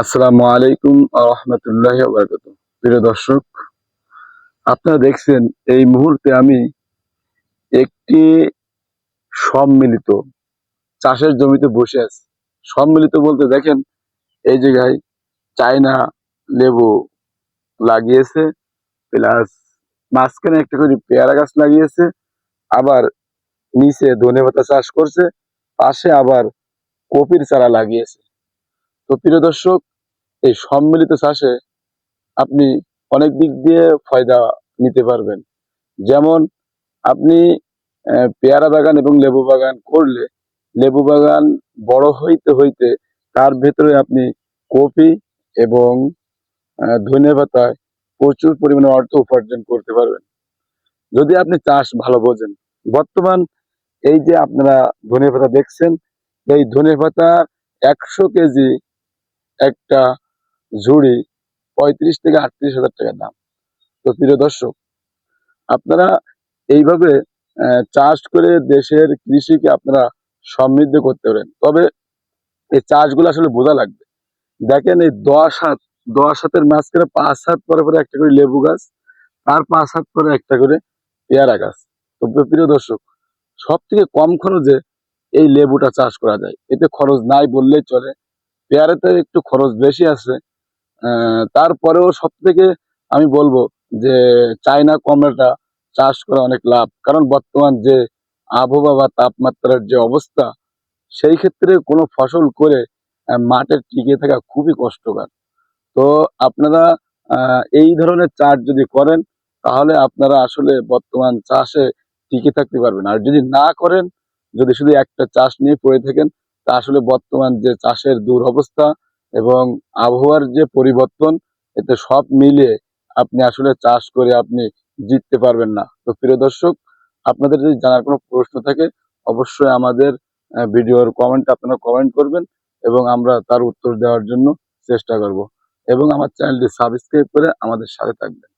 আসসালামু আলাইকুম রহমতুল্লাহ বরকত প্রিয় দর্শক, আপনারা দেখছেন এই মুহূর্তে আমি একটি সম্মিলিত চাষের জমিতে বসে আছি। সম্মিলিত বলতে দেখেন, এই জায়গায় চায়না লেবু লাগিয়েছে, প্লাস মাঝখানে একটা করে পেয়ারা গাছ লাগিয়েছে, আবার নিচে ধনে পাতা চাষ করছে, পাশে আবার কপির চারা লাগিয়েছে। তো প্রিয় দর্শক এই সম্মিলিত চাষে আপনি অনেক দিক দিয়ে ফায়দা নিতে পারবেন। যেমন আপনি পেয়ারা বাগান এবং লেবু বাগান করলে লেবু বাগান বড় হইতে হইতে তার ভেতরে আপনি কপি এবং ধনে পাতায় প্রচুর পরিমাণে অর্থ উপার্জন করতে পারবেন। যদি আপনি চাষ ভালো বোঝেন, বর্তমান এই যে আপনারা ধনে পাতা দেখছেন, এই ধনে পাতা একশো কেজি একটা ঝুড়ি পঁয়ত্রিশ থেকে আটত্রিশ হাজার টাকা দাম। তো প্রিয় দর্শক, আপনারা এইভাবে চাষ করে দেশের কৃষিকে আপনারা সমৃদ্ধ করতে পারেন। তবে এই চাষগুলো আসলে বোঝা লাগবে। দেখেন এই দশ হাত, দশ হাতের মাঝখানে পাঁচ হাত পরে পরে একটা করে লেবু গাছ, তার পাঁচ হাত পরে একটা করে পেয়ারা গাছ। তো প্রিয় দর্শক সব থেকে কম খরচে এই লেবুটা চাষ করা যায়। এতে খরচ নাই বললেই চলে। পেয়ারাতে একটু খরচ বেশি আছে তারপরেও সব থেকে আমি বলব যে চায়না কমলাটা চাষ করা অনেক লাভ। কারণ বর্তমান যে আবহাওয়া বা তাপমাত্রার যে অবস্থা, সেই ক্ষেত্রে কোনো ফসল করে মাঠে টিকে থাকা খুবই কষ্টকর। তো আপনারা এই ধরনের চাষ যদি করেন, তাহলে আপনারা আসলে বর্তমান চাষে টিকে থাকতে পারবেন। আর যদি না করেন, যদি শুধু একটা চাষ নিয়ে পড়ে থাকেন, তা আসলে বর্তমান যে চাষের দুরবস্থা এবং আবহাওয়ার যে পরিবর্তন, এতে সব মিলিয়ে আপনি আসলে চাষ করে আপনি জিততে পারবেন না। তো প্রিয় দর্শক, আপনাদের যদি জানার কোনো প্রশ্ন থাকে, অবশ্যই আমাদের ভিডিওর কমেন্ট আপনারা কমেন্ট করবেন এবং আমরা তার উত্তর দেওয়ার জন্য চেষ্টা করব। এবং আমার চ্যানেলটি সাবস্ক্রাইব করে আমাদের সাথে থাকবেন।